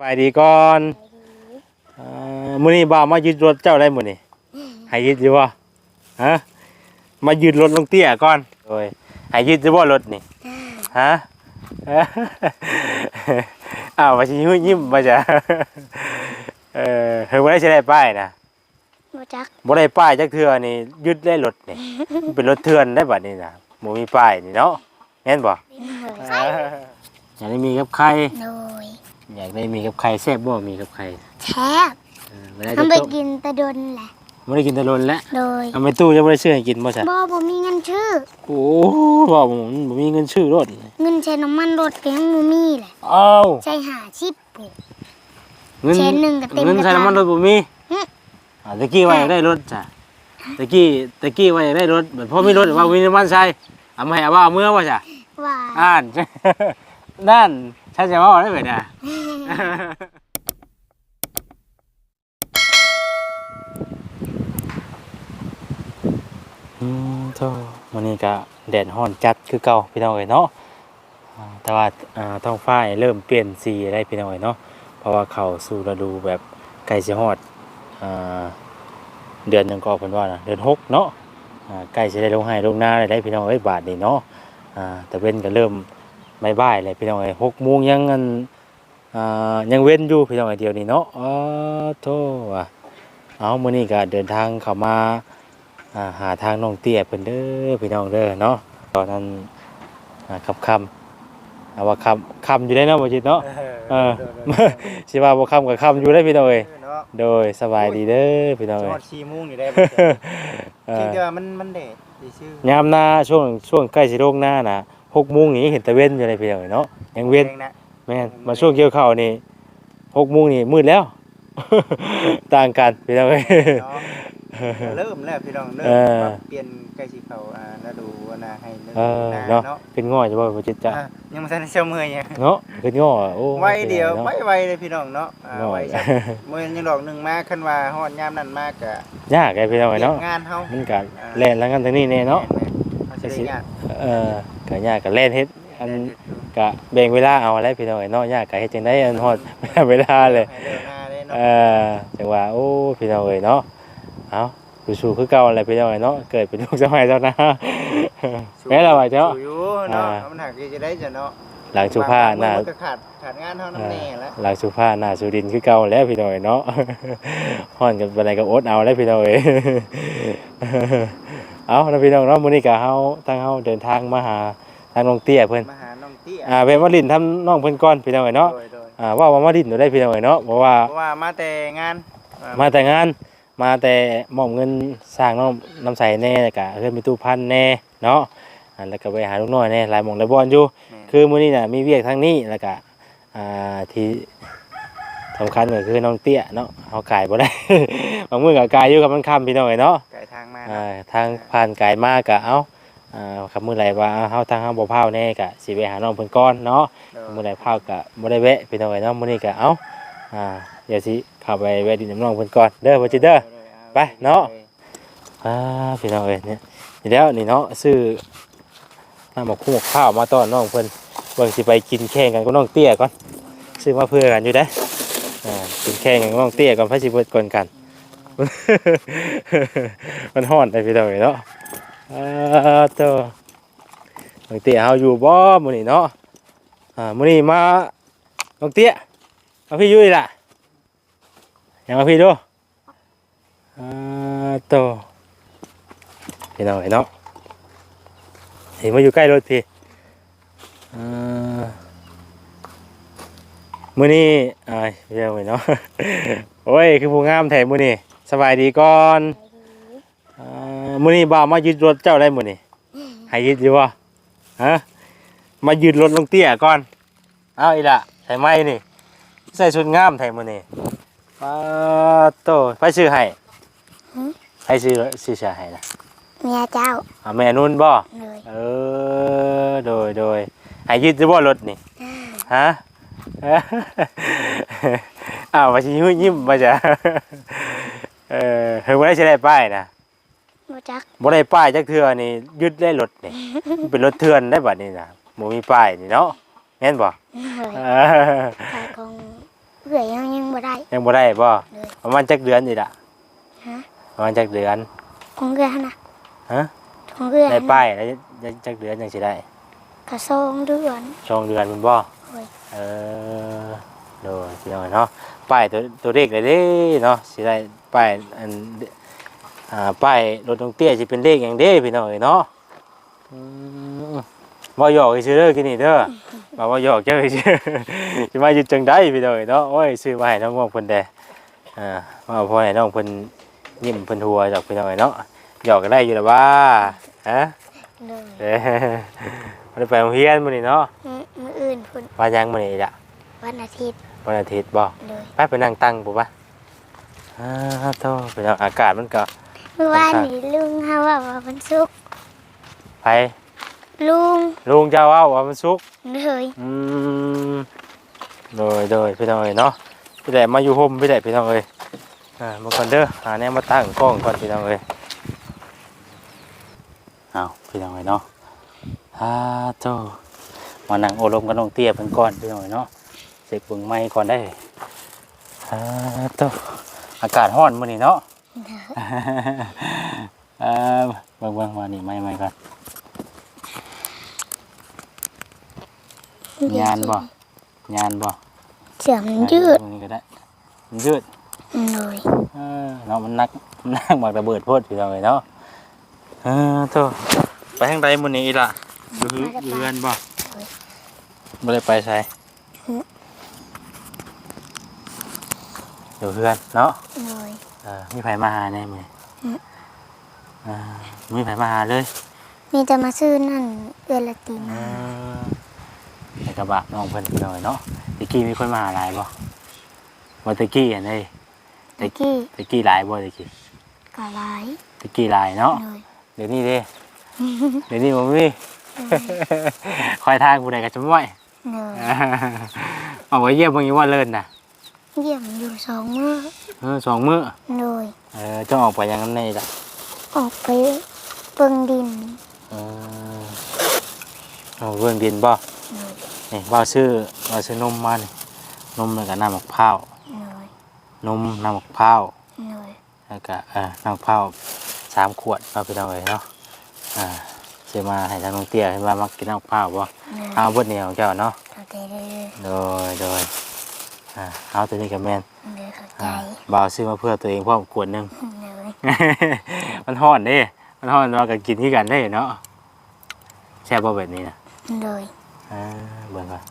บายดีก่อนเอ่อมื้อนี้บ่าวมายึดรถเจ้าได้มื้อนี้ให้ยึดอยู่บ่ฮะมายึดรถลงเตี้ยก่อนโอ้ยให้ยึดอยู่บ่รถนี่ฮะ อ้าวว่าสิยิ้มยิ้มมาจ้ะเออเฮ้ยบ่ได้สิได้ป้ายนะบ่จักบ่ได้ป้ายจักเทื่อนี่ยึดได้รถนี่มันเป็นรถเถื่อนได้บัดนี้นะบ่มีป้ายนี่เนาะแม่นบ่โดยอยากได้มีกับใคร โดย อยากได้มีกับใครแซ่บบ่มีกับใครแทบเออเวลาทำจะไปต้มกินแตะดนแหละไม่ได้กินแตะลนแล้วโดยเอาไปตู้จะไม่ได้ซื้อให้กินบ่ซะบ่บ่มีเงินชื่อ โอ้บ่ผมบ่มีเงินซื้อรถเงินใช้น้ำมันรถก็ยังบ่มีแหละอ้าวใช้หาชิปปุ๊บเงินเชนหนึ่งก็เต็มเงินใช้กระทะน้ำมันรถบ่มีหึ อ่าตะกี้ว่าอยากได้รถจ้ะตะกี้ตะกี้ว่าอยากได้รถเหมือนพอมีรถว่ามีน้ำมันใช้เอามาให้เอาว่าเอามื่อว่าจ้ะว่า อ่าน นั่น ฉันจะว่าได้ไหมเนี่ยอืมโธ่วันนี้ก็แดดร้อนจัดคือเก่าพี่น้องเอ้ยเนาะอ่าแต่ว่าอ่าท้องฟ้าเริ่มเปลี่ยนสีได้พี่น้องเอ้ยเนาะเพราะว่าเข้าสู่ฤดูแบบใกล้สิฮอดอ่าเดือนหยังก็เพิ่นว่านะเดือนหกเนาะอ่าใกล้สิได้ลงให้ลงนาได้พี่น้องเอ้ยบาทนี่เนาะอ่าแต่เว้นก็เริ่ม บ่ายๆเลยพี่น้องเอ้ยหกโมงยังอันอ่ายังเว้นอยู่พี่น้องเอ้ยเดียวนี้เนาะอ๋อโธ่ว่ะเอามื้อนี้ก็เดินทางเข้ามาอ่าหาทางน้องเตี้ยเพิ่นเด้อพี่น้องเด้อเนาะตอนนั้นอ่าคำคำเอาว่าคำคำอยู่ได้เนาะบ่จิตเนาะเออสิว่าบ่คำกับคำอยู่ได้พี่น้องเอ้ยเนาะโดยสบายดีเด้อพี่น้องจเอ้อยดชีมุ้งนี่ได้บ่เอจริงอๆว่ามันมันเด็ดดีชื่อยามหน้าช่วงช่วงใกล้สิโรงหน้าน่ะ 6โมงนี่เห็นตะเว้นอยู่เลยพี่น้องเอ้ยเนาะยังเว้นองนะแม่นมาช่วงเกี่ยวข้าวนี่6โมงนี่มืดแล้ว ต่างกันพี่น้องเอ้ยเนาะเริ่มแล้วพี่น้องเริ่มเออปรับเปลี่ยนใกล้สิเข้าอ่าฤดูนาให้ฤเอดูอนาเนาะเนาะเป็นง้อจะบ่บ่จิตจ้ะอะยังบ่ทันได้เช้ามื้อหยังเนาะเป็นง้อโอ้ไว้เดียวนาะไว้ไวเลยพี่น้องเนาะอ่าง้อไว้จักมื้อยังดอกหนึงมาคันว่าฮอดยามนั้นมากก็ยากไงพี่น้องเอ้ยเนาะงานเฮามันก็แล่นแล้วกันทางนี้แน่เนาะแม่ๆเฮาสิได้ยากเออ ก็ยากก็เล่นเฮ็ดอันก็แบ่งเวลาเอาอะไรพี่น้องไอ้เนาะยากก็เฮ็ดจังได๋อันฮอดเวลาเลยให้เดินหน้าได้เอเนาะอจังว่าโอ้พี่น้องเอ้ยเนาะเอาสู้ๆคือเก่าแหละพี่น้องไอ้เนาะเกิดเป็นลูกสมัยเจ้านะแม่นล่ะว่าเจ้าสู้อยู่เนาะอ่ามันหักจะได้จะเนาะหลังสุภาหน้าบงมื้อมันก็ขาดขาดงานเท่านั้นแน่แล้วหลังสุภาหน้าสุรินทร์คือเก่าแล้วพี่น้องเอ้ยเนาะฮ้อนกันปานใดก็อดเอาแล้วพี่น้อง เอ้ยเอาแล้วพี่น้องเนาะมื้อนี้ก็เฮาทางเฮาเดินทางมาหาทางน้องเตี้ยเพิ่นมาหาน้องเตี้ยอ่าเวมาลินทำน้องเพิ่นก่อนพี่น้องเอ้ยเนาะโดยโดยอ่าว่าว่ามาลินอยู่ได้พี่น้องเอ้ยเนาะเพราะว่าเพราะว่ามาแต่งานอ่มาแต่งานมาแต่มอบเงินสร้างน้องน้ำใสแน่แล้วก็เพิ่นมีตู้พันแน่เนาะอ่าแล้วก็ไปหาลูกน้อยแน่หลายหม่องหลายบ่อนอยู่แม่นคือมื้อนี้น่ะมีเวียกทางนี้แล้วก็อ่าที่ สำคัญก็คือน้องเตี้ยเนาะเฮากายบ่ได้ บางมื้อก็กายอยู่กับมันค่ำพี่น้องเอ้ยเนาะไก่ทางมาอ่าทางผ่านกายมากก็เอ้าอ่าคำมื้อไหลว่าเฮาทางเฮาบ่พาวแน่ก็สิไปหาน้องเพิ่นก่อนเนาะโดยมื้อใดพาวก็บ่ได้แวะพี่น้องเอ้ยเนาะมื้อนี้ก็เอ้าอ่าเดี๋ยวสิเข้าไปแวะดินน้ำน้องเพิ่นก่อนเด้อบ่จิเด้อโดยอาไปเนาะอ่าพี่น้องเอ้ยเนี่ยนี่แล้วนี่เนาะซื้อน้ำหมกคู่หมกข้าวมาต้อนน้องเพิ่นเบิ่งสิไปกินแข่งกันกับน้องเตี้ยก่อนซื้อมาเพื่อกันอยู่เด้อ อ่ากินแข่งกับน้องเตี้ยก่อนพระสิบดก่อนกัน มันฮ้อนได้พี่น้องเอ้ยเนาะอ่าโตน้องเตี้ยเฮาอยู่บ่มื้อนี้เนาะอ่ามื้อนี้มาน้องเตี้ยมาพี่อยู่นี่ล่ะยังมาพี่ดูอ่าโตพี่น้องเห็นเนาะเห็นมาอยู่ใกล้รถพี่อ่า มื้อนี้อ่าเรียกไว้เนาะ โอ้ย คือผู้งามแท้มื้อนี้สบายดีก่อนอ่ามื้อนี้บ่าวมายึดรถเจ้าได้มื้อนี้ให้ยึดอยู่บ่ฮะ มายึดรถลงเตี้ยก่อน เอาอีละใส่ไม้นี่ ใส่ชุดงามแท้มื้อนี้ปาโตไปซื้อให้ไปซื้อซื้อเสื้อให้นะเมียเจ้าอ่าแม่นุ่นบ่ เลยเออ โดยโดยให้ยึดจะบ่รถนี่ ฮะเอ้ออ้าวมาชิยิ้มยิ้มมาจ้ะเออเฮ้ยบ่ได้ใช้ได้ป้ายนะบ่จักบ่ได้ป้ายจักเทื่อนี่ยึดได้รถนี่มันเป็นรถเถื่อนได้บัดนี้นะบ่มีป้ายนี่เนาะแม่นบ่เลยเออขายของเอื่อยยังยังบ่ได้ ยังบ่ได้บ่เลยประมาณจักเดือนนี่ล่ะฮะประมาณจักเดือนของเอื่อยหั่นนะฮะของเอื่อยได้ป้ายแล้วจักจักเดือนจังสิได้กระซองเดือนช่องเดือนมันบ่โอ้ย เออโดยพี่น้องเนาะป้ายตัวตัวเลขเลยเด้เนาะสิได้ป้ายอันอ่าป้ายรถตรงเตี้ยสิเป็นเลขหยังเด้พี่น้องเอ้ยเนาะอืมบ่หยอกซื้อเด้อกินนี่เด้อบ่ว่าหยอกเจ้าซื้อสิมาอยู่จังไดพี่น้องเอ้ยเนาะโอ้ยซื้อมาให้น้องๆเพิ่นแดอ่ามาเอาพอให้น้องเพิ่นยิ้มเพิ่นหัวดอกพี่น้องเอ้ยเนาะหยอกก็ได้อยู่แล้วว่าฮะเลยเด้บ่ ได้ไปโรงเรียนมื้อนี้เนาะมื้อมื้ออื่นพุ่นว่ายังมื้อนี้ล่ะวันอาทิตย์วันอาทิตย์บ่เลยไปไปนั่งตั้งปุ๊บปะอ่าโตไปเอาอากาศมันก็เมื่อวานนี้ลุงเฮาว่าว่าวันศุกร์ไปลุงลุงเจ้าว่าว่ามันสุกร์เลยอืมโดยโดยพี่น้องเอ้ยเนาะพี่ได้มาอยู่ห่มพี่ได้พี่น้องเอ้ยอ่ามาก่อนเด้อหาแนวมาตั้งกล้องก่อนพี่น้องเอ้ยเอาพี่น้องเอ้ยเนาะ อ่าโตมานั่งโอลมกับน้องเตี้ยเพิ่นก่อนพี่น้องเอ้ยเนาะเสกเบิ่งไม้ก่อนได้อ่าโตอากาศร้อนมื้อนี้เนาะเออเบิ่งเบิ่งว่านี่ไม่ไม่ก่อนยานบ่ยานบ่เสือมันยืดเออนี่ก็ได้มันยืดเลยเออเนาะมันนักมันนักหมากระเบิดโพดอยู่ตรงไหนเนาะเออโตไปทางใดมื้อนี้อีล่ะ อยู่อยู่อยู่เรือนบ่บ่ได้ไปไสอยู่เรือนเนาะเลยเออมีไผมาหาแน่มื้อนี้อืมเออมีไผมาหาเลยมีแต่มาซื้อนั่นเอือละตีเอมาอในกระบะน้องเพิ่นพี่น้อยเนาะตะกี้มีคนมาหาหลายบ่บ่ตะกี้อันนี้ตะกี้ตะกี้หลายบ่ตะกี้ก็หลายตะกี้หลายเนาะเลยเดี๋ยวนี้เด้ เดี๋ยวนี้บ่มี คอยทางผู้ใดก็จะม่วยเลยเอาไว้เยี่ยมเบิ่งอยู่ว่าเลิศน่ะเยี่ยมอยู่สองมื้อเออสองมื้อเลยเออจะออกไปยังนั้นได้ล่ะออกไปเบิ่งดินเออเอาเบิ่งดินบ่เลยนี่ว่าซื้อว่าซื้อนมมานี่นมแล้วก็น้ำมะพร้าวเลยนมน้ำมะพร้าวเลยแล้วก็เออน้ำข้าวสามขวดเอาไปเอาไว้เนาะอ่า เสียมาให้ทางน้องเตี้ยให้มามักกินน้ำข้าวบ่เลยเอาเบดเหนียวเจ้าเนาะเข้าใจเลยโดยโดยอ่าเอาตัวนี้กับแมนเลยเข้าใจอ่าบ่าวซื้อมาเพื่อตัวเองพร้อมขวดหนึงเลยมันฮ้อนเด้ มันฮ้อนเราก็กินที่กันได้เนาะแซ่บบ่แบบนี้นะเลยอ่าเบิ่งก่อน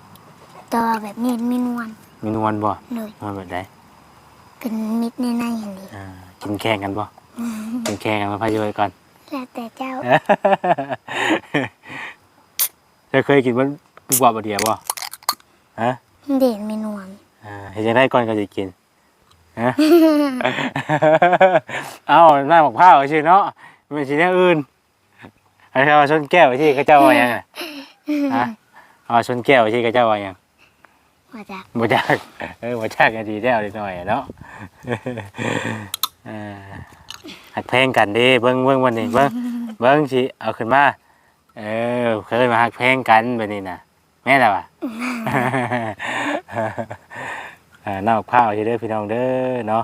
ต่อแบบนี้มีนวลมีนวลบ่เลยนวลแบบใดเป็นมิดในในอย่างนี้อ่ากินแข่งกันบ่กินแข่งกันมาพายอยก่อน แล้วแต่เจ้าเธอเคยกินมันบุกบาบะเดียบ่ฮะเด่นมีนวลอ่าเห็นยังได้ก่อนก็จะกินฮะเอาหน้าหมกผ้าวชื่อเนาะไม่ใช่เรื่องอื่นไอ้เอาชนแก้วที่เขาเจ้าว่าหยังอะฮะเอาชนแก้วที่เขาเจ้าว่าหยังมาจากบ่จักเออบ่จักก็ดีแล้วนิดหน่อยอะเนาะเออ หักเพลงกันเดิเบิ่งเบิ่งวันนี้เบิ่งเบิ่งสิเอาขึ้นมาเออเคยมาหักเพลงกันแบบนี้น่ะแม่นแล้วอะเอ่อน้าข้าวที่เด้อพี่น้องเด้อเนาะ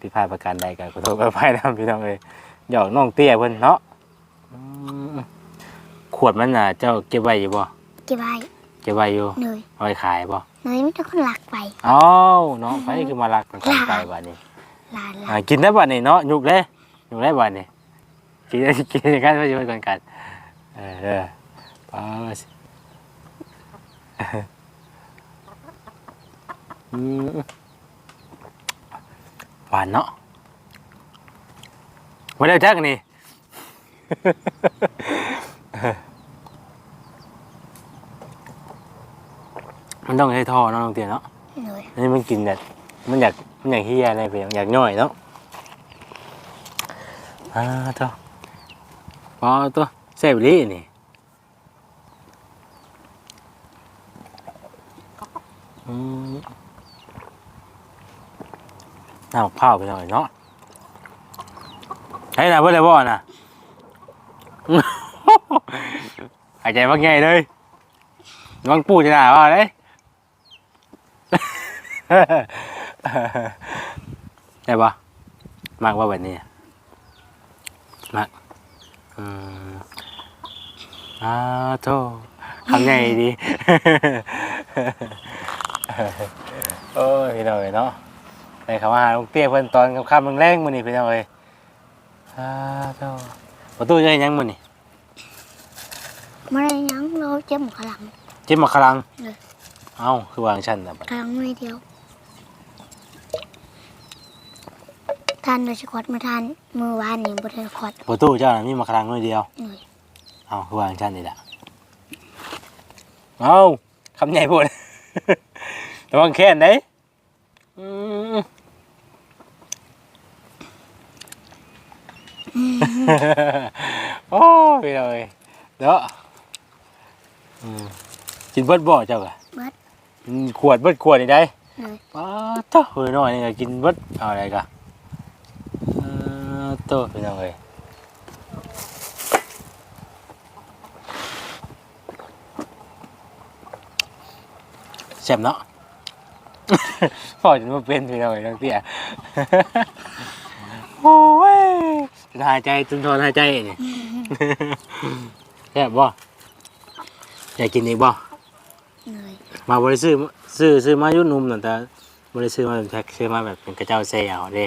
ที่พลาดประการใดก็ขอโทษขออภัยนะพี่น้องเอ้ยหยอกน้องเตี้ยเพิ่นเนาะอืมขวดมันน่ะเจ้าเก็บไว้อยู่บ่เก็บไว้เก็บไว้อยู่เลยเอาไว้ขายบ่เลยไม่ต้องคนหลักไปอ้าวเนาะไปคือมารักกันก่อนไปบัดนี้หลานหลาอ่านกินได้บัดนี้เนาะยุกเลย ยุกได้บัดนี้กินได้กินกันไปอยู่กันกันเออเออไปสิอืมหวานเนาะมาเร็วจักนี่มันต้องให้ท่อเนาะน้องเตียเนาะเลยอันนี้มันกินแบบมันอยากมันอยากเฮียอะไรไปอย่างอยากย่อยเนาะ อ่าตัวพอตัวเซฟลี่นี่น้ำมะพร้าไปหน่อยเนาะใช่นะเพื่อนเลยบ่น่ะหายใจมากไงเลยวังปูจะหนาว่าเลยได้ปะมากว่าแบบนี้ มากอืมอ่าโธ่ทำไงดี โอ้ยพี่น้อยเนาะในคำว่าหาลุงเตี้ยเพิ่นตอนค่ำๆแรงๆมื้อนี้พี่น้อยอ่าโธ่ประตูจะเฮ็ดหยังมื้อนี้ไม่ได้หยังเราเจ็บหมขลังจิ้มหมากคลังเออเอ้าคือวางชั้นน่ะบัดคลังไม่เดียว ทานโดยเฉพาะมาทานมือวานนี่บริคอดประตูเจ้าน่ะมีหมากคลังน้อยเดียว หน่อยเอ้าคือวางชั้นนี่แหละเอ้าคำใหญ่โพดระวังแค้นเด้อืมโอ้พี่น้อยเด้ออืมกินเบิดบ่เจ้าก็เบิดกินขวดเบิดขวดนี่ได้เลยป้าเต้าเฮ้ยน้อยนี่ก็กินเบิดเอาอะไรกะเออ โตพี่น้องเอ้ยแซ่บเนาะพอจนมาเป็นพี่น้องเอ้ยน้องเตี้ยโอ้ยจนหายใจจนทนหายใจนี่แซ่บบ่อยากกินอีกบ่เลยมาบริซื้อซื้อซื้อมาอยุ่นุ่มนั่นแต่บริซื้อมาเป็นแพ็คซื้อมาแบบเป็นกระเจ้าเซียวเด้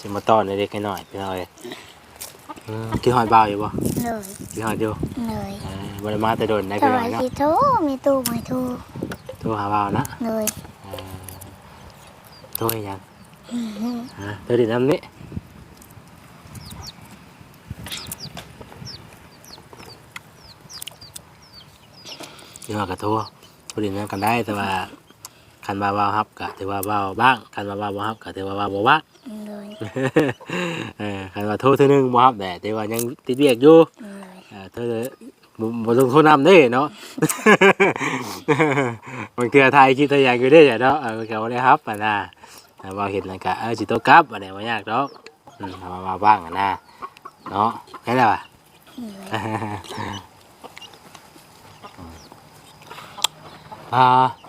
อืมซื้อมาต้อนเล็กๆน้อยๆพี่น้อยอืมกินหอยเบาอยู่บ่เลยกินหอยอยู่เลยเออบริมาแต่โดนได้สพี่น้วัอสยเนาะดีโทมีตู้ไหมตู้โทรหาเบานะเลยเออโทรให้ยังฮะโทรดิน้ำนี้ยี่ห้อกระโทรโทรดิน้ำกันได้แต่ว่าคันบาเบาครับกะถือว่าเบาบ้างคันบาเบาบ่ครับกะถือว่าเบาบ่บ้าง เลยเออคันว่าโทษเท่านึงบ่ครับแต่แต่ว่ายังติดเวียกอยู่เลยเออเธอบ่บ่ต้องโทษนำเด้เนาะบางเทื่อถ่ายคลิปตัวอย่างอยู่เด้จ้ะเนาะเออก็บ่ได้ครับอะนะแต่ว่าเห็นแล้วก็เออสิโตกลับอันนี้บ่ยากดอกอืมเอามามาบ้างอะนะเนาะแค่นั้นว่ะเลยอ่า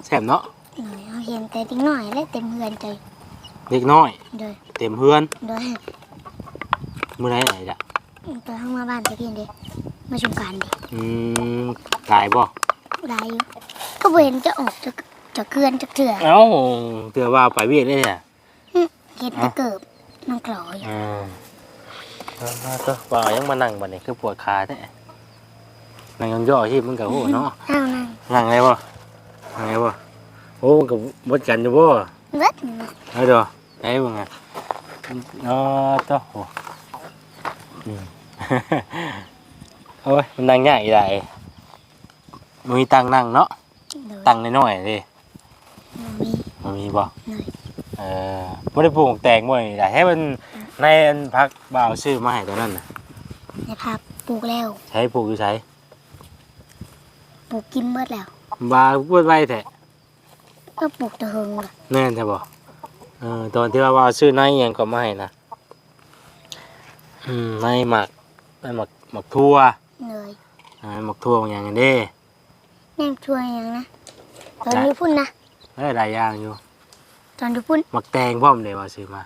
แซ่บเนาะเลยเอาเห็นแต่ติ๊งหน่อยและเต็มเฮือนใจ เด็กน้อยเลยเต็มเฮือนเลยมื้อไหนไหนจ้ะตัวข้างมาบ้านตะเกียนเด็มาชมกันดิอืมหลายบ่ได้อยู่ก็บ่เห็นจะออกจะจะเกลือนจะเถื่อเอ้าเตือว่าไปเวียกได้จ้ะเห็นจะเกิบน้องกลอยอืมเอาก็ว่ายังมานั่งบัดนี้คือปวดขาแท้นั่งย่อๆที่มันก็โหเนาะห้าวนั่งนั่งไงบ่นั่งไงบ่โอ้มันก็บดกันอยู่บ่เว็ดเอาเด้อ ไอ้บ่ไงเนาะต่อโหอืมโอ้ยมันนั่งยากอีหลายบ่มีตังค์นั่งเนาะเลยตังค์น้อยๆเด้มีบ่มีบ่เลยเออบ่ได้ปลูกแตงบ่นี่ได้ให้มันในอันพักบ่าวซื้อมาให้ตัวนั้นน่ะในภาพปลูกแล้วใช้ปลูกอยู่ไสปลูกกินเบิดแล้วบ่าพูดไว้แท้ก็ปลูกตะเฮงล่ะแน่นใช่บ่ เออตอนที่ว่าว่าซื้อในอิหยังก็มาให้นะอืมในหมักในหมักหมักทั่วเลยอ่าหมักทั่วบางอย่างกันเด้แน่ช่วยยังนะตอนอยู่พุ่นนะเอ้ยหลายอย่างอยู่ ตอนอยู่พุ่นหมักแตงพร้อมเลยว่าซื้อมา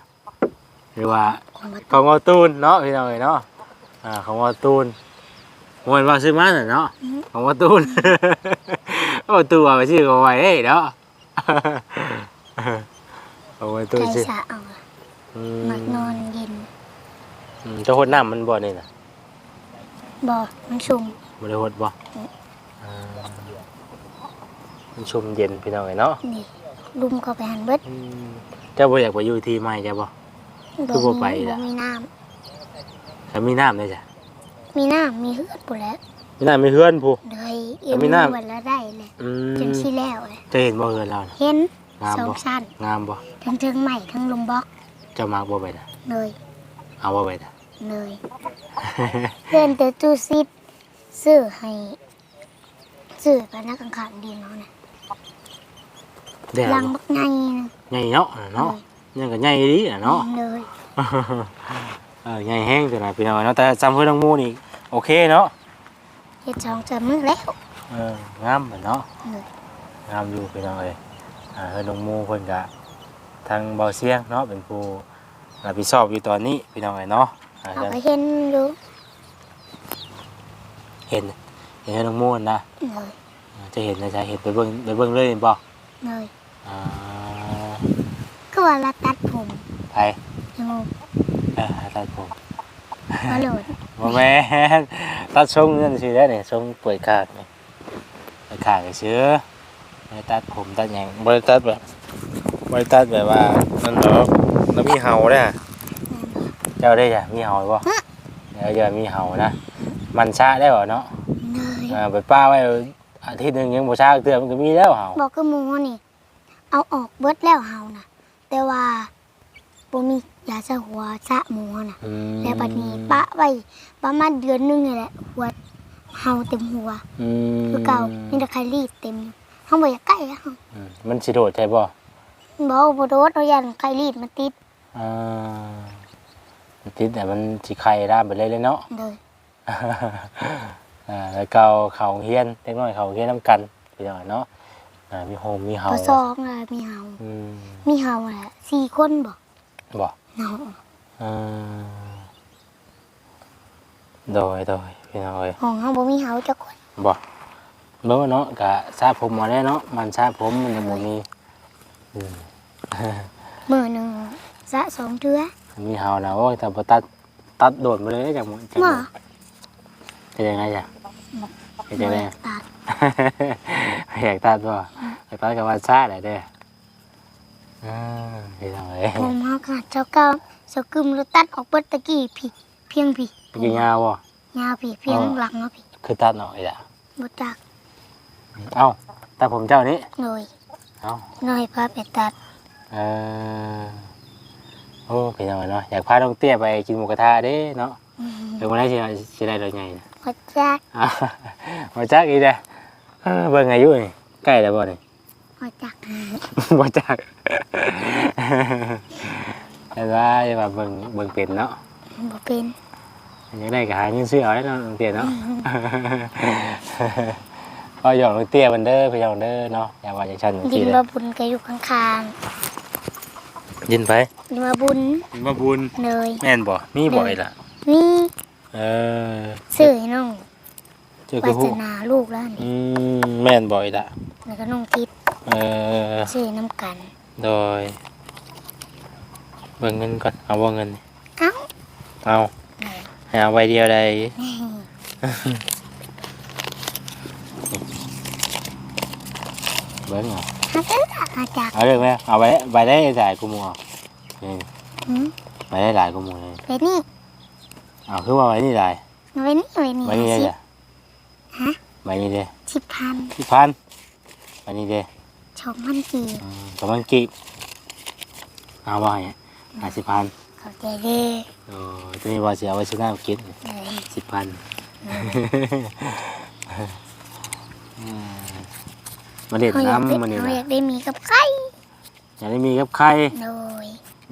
หรือว่าของวัดของอตูนเนาะพี่น้องเอ้ยเนาะอ่าของอตูนมวนว่าซื้อมาน่ะเนาะของอตูน โอ้ตัวไปซื้อก็ไว้เอ้ยเนาะ ของอตูนไก่ซื้อสะเอาล่ะอืมักนอนเย็นอืมเจะหดน้ำมันบ่นี่น่ะบ่มันชุ่มบริหดบ่อ่ามันชมเย็นพี่น้องไอ้เนาะนี่ลุมเข้าไปหันเบิดอืมเจ้าบ่อยากไปอยู่ที่ใหม่จ้ะบ่ คือบ่ไปบ่ล่ะ มีน้ถ้ามีน้ำได้จ้ะำมีน้ำมีเฮือดปุ่นแล้วมีน้ำมีเฮือนผู้ เลยเอ็แต่มมีน้ำวันละได้เลยอืจนมที่แล้วเลยจะเห็นบ่เฮือนเราน่ะเห็น งามสองบ่สั้นงามบ่ทั้งเทิงใหม่ทั้งลุมบล็อกเจ้ามากบ่ไปน่ะเลยเอาบ่ไปน่ะเลยเพื่อนเตตู้ซิดซื้อให้ซื้อไปนักขังขังดีเนาะนะได้ลัแล้วงบ่บักไงนะใหญ่เนาะเนาะยังก็ใหญ่ดีน่ะเนาะเลยเออใหญ่แห้งตัวน่ะพี่น้องเนาะแต่จำเพิ่นทั้งหมู่นี่โอเคเนาะ เฮ็ดสองจำมือแล้ว เอองามเหมือนเนาะเลยงามอยู่พี่น้องเอ้ย อ่าเพิ่นลงหมู่เพิ่นก็ทางเบาเสียงเนาะเป็นผู้รับผิดชอบอยู่ตอนนี้พี่น้องไอ้เนาะอ่าเขาก็เห็นอยู่เห็นเห็นน้องม่วนนะเลยจะเห็นนะจ๊ะเห็นไปเบิ่งไปเบิ่งเลยบ่เลยอ่าก็ว่าเราตัดผมไปยังงงเออตัดผมก็โหลดบ่แม่นตัดทรงนั่นสิได้นี่ทรงป่วยคากนี่ป่วยคากก็ซื้อ ไม่ได้ตัดผมตัดหยังบ่ได้ตัดแบบบ่ได้ตัดแบบว่านั่นดอกแล้วมีเห่าเด้อเจ้าได้จ้ะมีเห่าบ่เดี๋ยวจะมีเห่านะ มันชะได้บ่เนาะเลยอ่าไปป้าไว้อาทิตย์หนึงยังบ่ชะเตือมันก็มีแล้วเห่าบอกกับหมูนี่ เอาออกเบิดแล้วเฮานะแต่ว่าบ่มียาสะหัวสะหมูน่ะอืมแล้วบัดนี้ปะไว้ประมาณเดือนหนึงนี่แหละหัวเฮาเต็มหัว อืมคือเก่ามีแต่ไครีดเต็ม เฮาบ่อยากใกล้อะเฮาอืมมันสิโดดใช่บ่บ่บ่โดดเอายันไครีดมันติดอ่ามันติดแต่มันสิไข่ด้ามไปเลยเลยเนาะ เลย อ่าแล้วก็เอาเขาเฮียนเล็กน้อยเขาเฮียนน้ำกันไปหน่อยเนาะอ่ามีโฮมมีเฮาพอซองน่ะมีเฮา อืมมีเฮาน่ะสี่คนบ่บ่เนาะอ่าโดยโดยพี่น้อยห้องเฮาบ่มีเฮาจักคนบ่ เบิ่งเนาะกะซาผมมาได้เนาะมันซาผมมันยังบ่มีอืมมื้อหนึงสะสองเทื่อมีเฮานะโอ้ยแต่บ่ตัดตัดโดดมาเลยจังหวะจังหบ่วะจะยังไงจ้ะจะยังไงตัดอยากตัดบ่อยากตัดกับวันซาได้เด้ออ่าพี่น้องเอ้ยผมเฮาก็เจ้าเก่าเจ้ากึมรถตัดออกเบิดตะกี้พี่เพียงพี่ไปกินยาวบ่ยาวพี่เพียงอ๋อหลังเนาะพี่คือตัดหน่อยจ้ะบ่จัก เอ้าตัดผมเจ้านี้เลยเอ้าน้อยพาไปตัดเออโอ้พี่น้องเนาะอยากพาน้องเตี้ยไปกินหมูกระทะเด้เนาะอืมเดี๋ยววันนี้สิสิได้รถใหญ่นะบ่จักอ้าวมาจักอีกเด้อเออเบิ่งอายุนี่ใกล้แล้วบ่นี่บ่จักบ่จักแต่ว่าอย่าว่าเบิ่งเบิ่งเป็นเนาะบ่เป็นอยากได้ก็หาเงินซื้อเอาได้เนาะน้องเตี้ยเนาะ ก็หยอกน้องเตี้ยมันเด้อพี่น้องเด้อเนาะอย่าว่าอย่างฉันอย่างดิที่นเด้บ่อบุญก็อยู่ข้างยินไปๆดินบ่บุญยินมาบุญเลยแม่นบ่มีบ่อยล่ะมีเออซื้อให้น้องเจ้าวาคือสฮู้นาลูกแล้วนี่อืมแม่นบ่อยล่ะ แล้วก็น้องทิพย์เออซื้อน้ำกัน โดยเบิ่งเงินก่อน เอาบ่เงินนี่เอ้า เอาให้เอาใบเดียวได้ เบิ่งเอาหาซื้อหาจักเอาเรื่องไหมเอาไปไปได้หลายกูมัวนี่หืมไปได้หลายกูมัวเลยไปนี่เอาคือว่าไว้นี่หลายมาไปนี่ไปนี่ไว้นี่ได้สิจ้ะฮะไว้นี่เด้สิบพันที่พันไว้นี่เด้ชองพันกีบอืมกำลังกีบเอาไว้ห้าสิบพันเข้าใจเด้อโอ้ตัวนี้ว่าจะเอาไว้ซื้อน้ำกิน เลยสิบพันมาเด็ดเขาอยากได้น้ำมันนี่เขานะอยากได้มีกับไข่อยากได้มีกับไข่โดย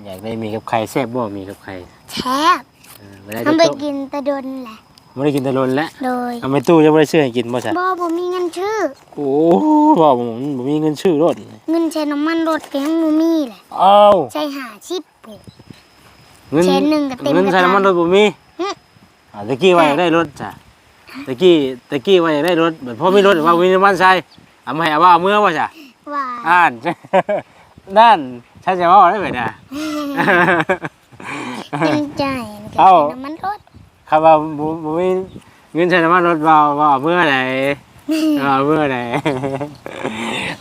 อยากได้มีกับไข่แซ่บบ่มีกับไข่แทบเออไม่ได้ทำไปจะต้มกินแตะดนแหละ ไม่ได้กินแตะลนแล้วโดยทำไมตู้จะไม่ได้ซื้อให้กินบ่ใช่บ่บ่มีเงินชื่อ โอ้บอกผมผมมีเงินชื่อรถเงินใช้น้ำมันรถก็ยังบ่มีแหละเอ้าใช้หาชิปปุ๊เงินแสนหนึ่งก็เต็มเงินกระใช้ทะน้ำมันรถผมมีหึอ่าตะกี้ว่าอยากได้รถจ้ะตะกี้ตะกี้ว่าอยากได้รถแบบพอมีรถว่ามีน้ำมันใช้ เอามาให้เอาว่าเอาเมื่อว่าจ้ะว่าอ่านนั่นฉันจะว่าได้ไหมเนี่ยเงินจ่ายก็เอ้าใช้น้ำมันรถครับว่าบ่บ่มีเงินใช้น้ำมันรถว่าว่าเอาเมื่อไหร่ว่าเอาเมื่อไหร่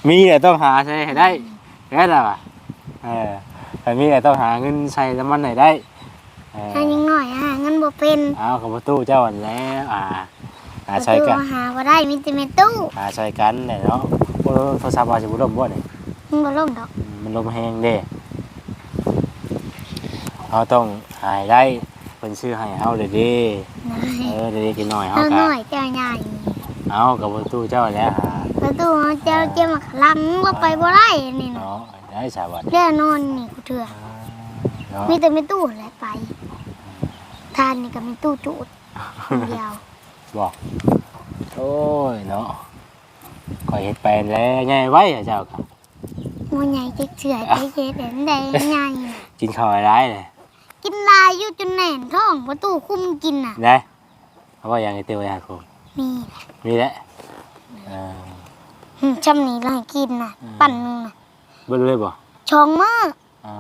มีแต่ต้องหาใช้ให้ได้แค่นั้นว่ะเออแต่มีแต่ต้องหาเงินใช้น้ำมันให้ได้เออหายังน้อยหาเงินบ่เป็นเอากับประตูเจ้าอันแล้วอ่า หาใช้กันตู้หาบ่ได้มีแต่แม่ตู้หาใช้กันเนี่ยเนาะโอ้โทรศัพท์ว่าสิบุลมบ่เนี่ยมันบ่ล่มดอก มันลมแห้งเด้เราต้องหายได้เพิ่นชื่อให้เฮาเลยเด้นะเออเดี๋ยวกินหน่อยเฮาเจ้ากัน้อยเจ้าใหญ่เอากับประตูเจ้าแล้วหาประตูเจ้าเจ้ามาลังเราไปบ่ได้นี่นะเนาะได้สาวัสดิ์เรือนอนนี่กูเถื่อเนาะมีแต่ไม่ตู้แหละไปทานนี่ก็มีตู้จูดคนเดียว บอกโอ้ยเนาะก่อยเฮ็ดไปแล้วใหญ่ไว้อะเจ้าค่ะงูใหญ่จะเฉื่อยไปเย็ดเด่นใดใหญ่น่ะกินข้าวอะไรเลยกินลายอยู่จนแหน่นท้องประตูคุ้มกินน่ะได้เพราะว่ายังไอเตียวอยากผมมีมีแหละเออหึช่ำนี้เราให้กินน่ะ ปั่นหนึงน่ะเบิดเลยบ่ชองมากอ่า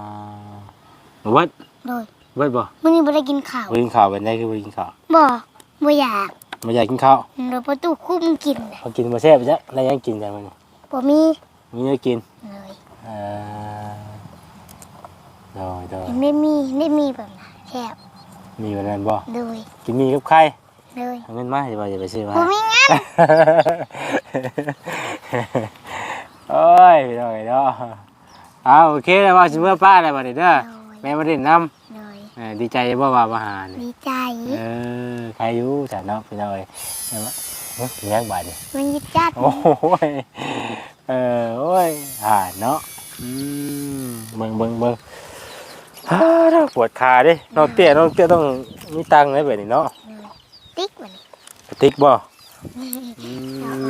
เบิดโดยเบิดบ่มื้อนี้บ่ได้กินข้าวบ่กินข้าวเป็นได้คือบ่กินข้าวบ่บ่อยาก ไม่อยากกินข้าวเดี๋ยวประตูคุ้มกินน่ะพอกินมาแซ่บไปจ้ะแล้วยังกินจังมันบ่มีมีเนื้อกินเลยเออโดยโดยยังได้มีได้มีแบบน่ะแซ่บมีวันนั้นบ่โดยกินมีกับใครเลยเอาเงินมาจะบ่จะไปซื้อมาบ่มีงั้นโอ้ยพี่น้อยเนาะเอาโอเคแล้วว่าสิเมื่อป้าแล้วบัดนี้เด้อแม่มาเล่นน้ำเลยเออดีใจบ่ว่ามาหานี่ดีใจ เออใครอยู่จ้ะเนาะพี่น้อยเห็นบ่เฮ้ยเลี้ยงบาดนี่มันยิดจัดโอ้ยเออโอ้ยอ่าเนาะอืมเบิ่งเบิ่งเบิ่งฮ่าปวดขาดิน้องเตี้ยน้องเตี้ยต้องมีตังค์ไว้แบบนี้เนาะติ๊กวันกระติกบ่นี้อื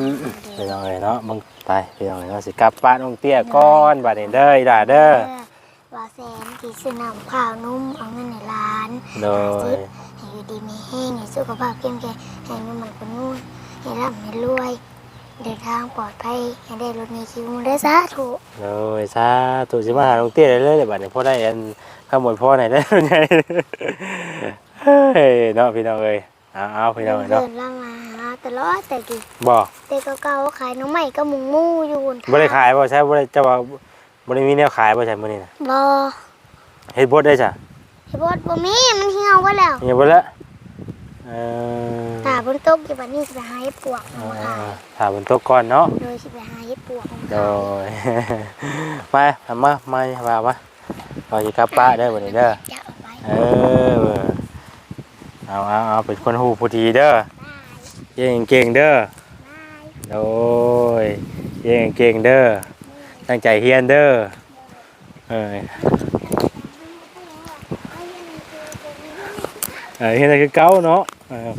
มไปน้องเอ้ยเนาะมึงไปไปน้องเอ้ยเนาะสิกลับบ้านน้องเตี้ยก่อนบัดนี้เด้ออีหล่าเด้อ ว่าแสนที่ซื้อน้ำข้าวนุ่มเอาเงินในร้านโดยให้อยู่ดีมีแห้งให้สุขภาพเข้มแข็งให้นุ่มมันคนนู่นให้ร่ำให้รวย เดินทางปลอดภัยให้ได้รถในคิวได้สาธุโดยสาธุสิมาหาน้องเตี้ยได้เลยเดี๋ยวบัดนี้พอได้อันขโมยพ่อไหนได้อไงเฮ้ยเนาะพี่น้องเอ้ยเอาเอาพี่น้องเอ้ยเดิเนาะนล่างมาหาตลอดแต่กี่บ่แต่เก่าๆขายน้องใหม่ก็มุงมู่อยู่บนทงบ่ได้ขายบ่ใช่บ่ได้เจะว่า บ่ได้มีแนวขายบ่ใช่มื้อนี้น่ะบ่เฮ็ดบ่ได้จ้ะไอ้บดบ่มีมันเหี่ยวไว้แล้วยังบ่ละเออตาบนโต๊ะอยู่บัดนี้สิไปหาเห็ดปวกเอเอามาอขายถ้าบนโต๊ะก่อนเนาะโดยสิไปหาเห็ดปวกเอามาโดขายยไปทำมามาว่ามาเราจะกลับป้าได้อวันนี้เด้อจะเอาไปเออเอาเอาเอาเป็นคนหูผู้ดีเด้อเย่งเก่งเด้อโดยเย่งเก่งเด้อ ตั้งใจเฮียนเด้อเออเออเฮียนคือเก้าเนาะเออ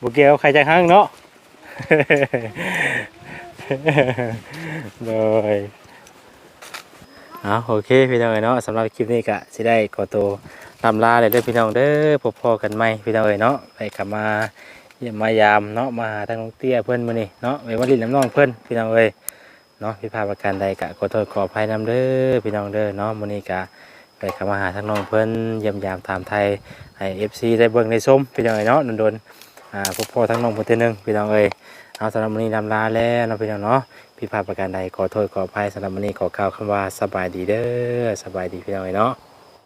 บุเกียวใครจะหั่งเนาะโดยเอาโอเคพี่น้องเอ้ยเนาะสำหรับคลิปนี้ก็สิได้ขอตัวลำลาเลยเด้อพี่น้องเด้อพบพอกันใหมพี่น้องเอ้ยเนาะไปกลับมาเยี่ยมมายามเนาะมาทางน้องเตี้ยเพิ่อนมื้อนี้เนาะไปวันลิ้นน้ำน้องเพิ่อนพี่น้องเอ้ย เนาะพิพาประการใดกะขอโทษขออภัยนํเด้อพี่น้องเด้อเนาะมื้อนี้กะไปเข้ามาหาทางน้องเพิ่นเยี่ยมยามถามไทยให้ FC ได้เบิ่งได้ชมพี่น้องเอ้ยเนาะโดนๆอ่าพบพอทางน้องเพิ่นเทื่อนึงพี่น้องเอ้ยเอาสำหรับมื้อนี้ลำลาแล้วเนาะพี่น้องเนาะพี่พาประการใดขอโทษขออภัยสำหรับมื้อนี้ขอกล่าวคำว่าสบายดีเด้อสบายดีพี่น้องเนาะ